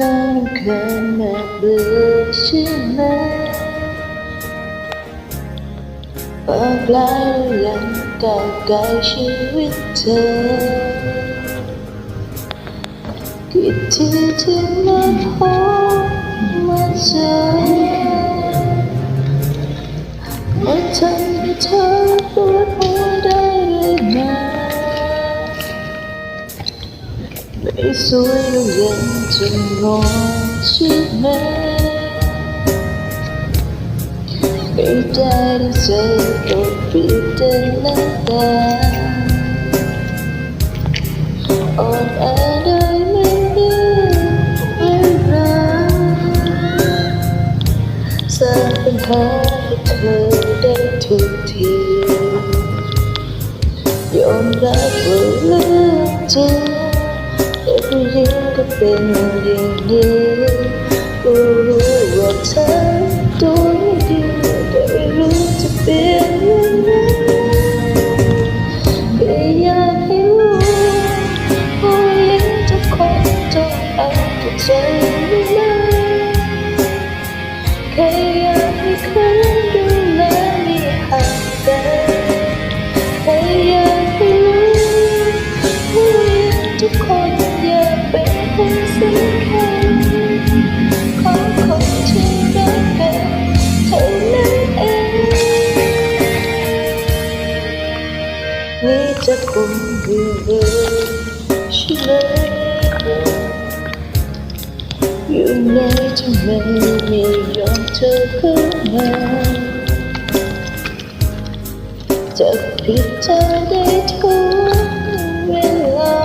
น้องเคยมาเบื่อใช่ไหมบอกลายังก้าวไกลชีวิตเธอกี่ทีที่มาพบมาเจอมันทำให้เธอปวดหัว ไม่สวยก็ยังจะงอใช่ไหมไม่ได้ดังใจก็เปรียบเดินตาอ่อนแอได้ไม่ดื้อไม่รักสร้างปัญหาให้เธอได้ทุกทียอมรับว่าเรื่องจริง แต่ผู้หญิงก็เป็นอย่างนี้ก็รู้ว่าเธอตัวไม่ดีแต่ไม่รู้จะเปลี่ยน นี่จะคงอยู่เลยใช่ไหมอยู่ไหนทำไมไม่ยอมเธอเข้ามาจะผิดเธอได้ทุกเวลา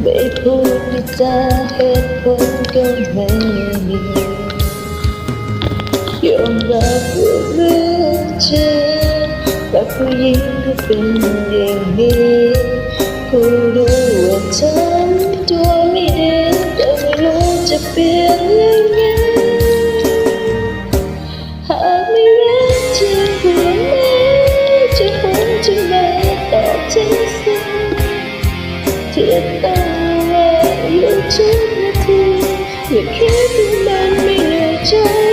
ไม่พูดไม่จาเหตุผลก็ไม่มียอมรับว่าเรื่องจริง แต่ผู้หญิงก็เป็นอย่างนี้กูรู้ว่าฉันตัวไม่ดีแต่ไม่รู้จะเปลี่ยนยังไงหากไม่รักจริงกว่าไหนจะคงจะมาตอบใจสิ้นที่ต้องว่าอยู่ทุกนาทีอย่าคิดว่ามันไม่เหนื่อยใจ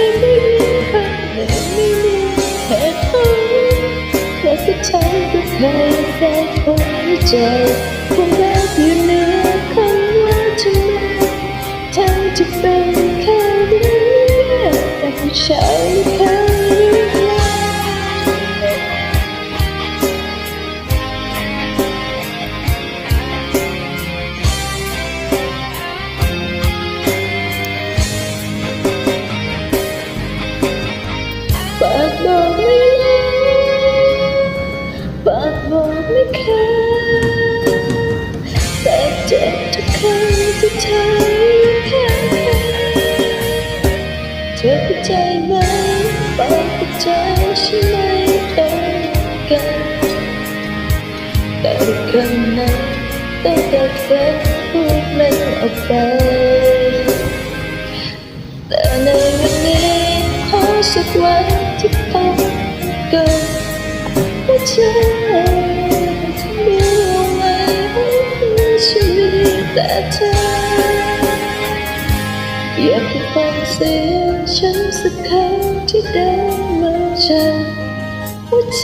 ใจคงรักอยู่เหนือคำว่าทำไมทั้งที่เป็นแค่เรื่องแต่ผู้ชายไม่เรู้เลยปากบอกไม่ เจ็บทุกครั้งที่เธออยู่ข้างเธอเข้าใจไหมปากกับใจฉันไม่ตรงกันแต่คำนั้นต้องแต่แค่พูดมันออกไปแต่ในวันนี้ขอสักวันที่พบกันหัวใจที่ เธอ อย่าไปฟังเสียงฉันสักคำที่ดังมาจากหัวใจ